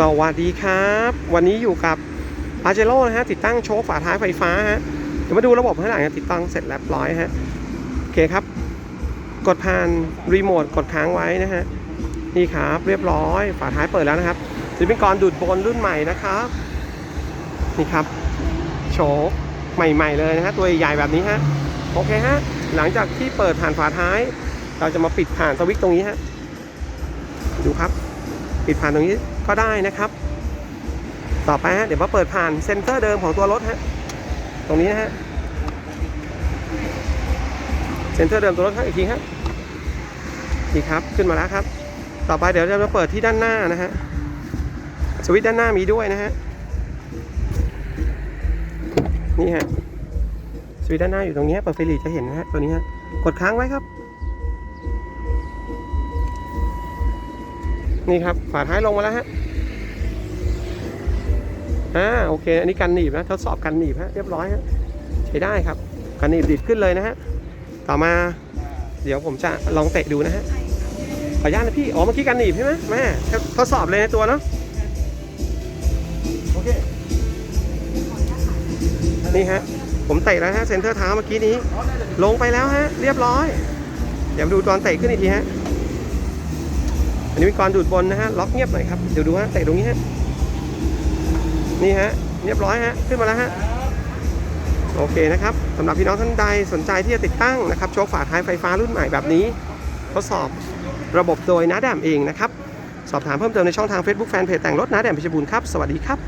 สวัสดีครับ วันนี้อยู่กับอาเจโร่นะฮะ ติดตั้งโชคฝาท้ายไฟฟ้าฮะเดี๋ยวมาดูระบบข้างหลังติดตั้งเสร็จเรียบร้อยฮะ โอเคครับ กดผ่านรีโมทกดค้างไว้นะฮะ นี่ครับเรียบร้อยฝาท้ายเปิดแล้วนะครับจะเป็นกรดูดบนรุ่นใหม่นะครับ นี่ครับ โชคใหม่ ๆ เลยนะฮะ ตัวใหญ่แบบนี้ฮะ โอเคฮะ หลังจากที่เปิดผ่านฝาท้าย เราจะมาปิดผ่านสวิตช์ตรงนี้ฮะ ดูครับ ปิดผ่านตรงนี้ ก็ได้นะครับ ต่อไปฮะเดี๋ยวมาเปิดผ่านเซ็นเตอร์เดิมของตัวรถฮะตรงนี้นะฮะเซ็นเตอร์เดิมตัวรถครับอีกทีครับนี่ครับขึ้นมาแล้วครับ ต่อไปเดี๋ยวจะมาเปิดที่ด้านหน้านะฮะสวิตช์ด้านหน้ามีด้วยนะฮะนี่ฮะสวิตช์ด้านหน้าอยู่ตรงนี้เปิดไฟหลีจะเห็นนะฮะตัวนี้ฮะกดค้างไว้ครับ นี่ครับฝาท้ายลงมาแล้วฮะอ่าโอเค อันนี้กันหนีบนะทดสอบกันหนีบฮะเรียบร้อยฮะใช้ได้ครับกันหนีบดิดขึ้นเลยนะฮะต่อมา เดี๋ยวผมจะลองเตะดูนะฮะขออนุญาตนะพี่อ๋อเมื่อกี้กันหนีบใช่ไหมแม่ทดสอบเลยในตัวเนาะโอเคนี่ฮะผมเตะแล้วฮะเซนเตอร์เท้าเมื่อกี้นี้ ลงไปแล้วฮะเรียบร้อย เดี๋ยวดูตอนเตะขึ้นอีกทีฮะ อันนี้เป็นกรดูดบนนะฮะล็อกเงียบหน่อยครับเดี๋ยวดูฮะเตะตรงนี้ฮะนี่ฮะเรียบร้อยฮะขึ้นมาแล้วฮะโอเคนะครับสำหรับพี่น้องท่านใดสนใจที่จะติดตั้งนะครับโชคฝาท้ายไฟฟ้ารุ่นใหม่แบบนี้ ทดสอบระบบโดยน้าแดมเองนะครับ สอบถามเพิ่มเติมในช่องทาง Facebook Fanpage แต่งรถน้าแดมพิชบูรณ์ครับ สวัสดีครับ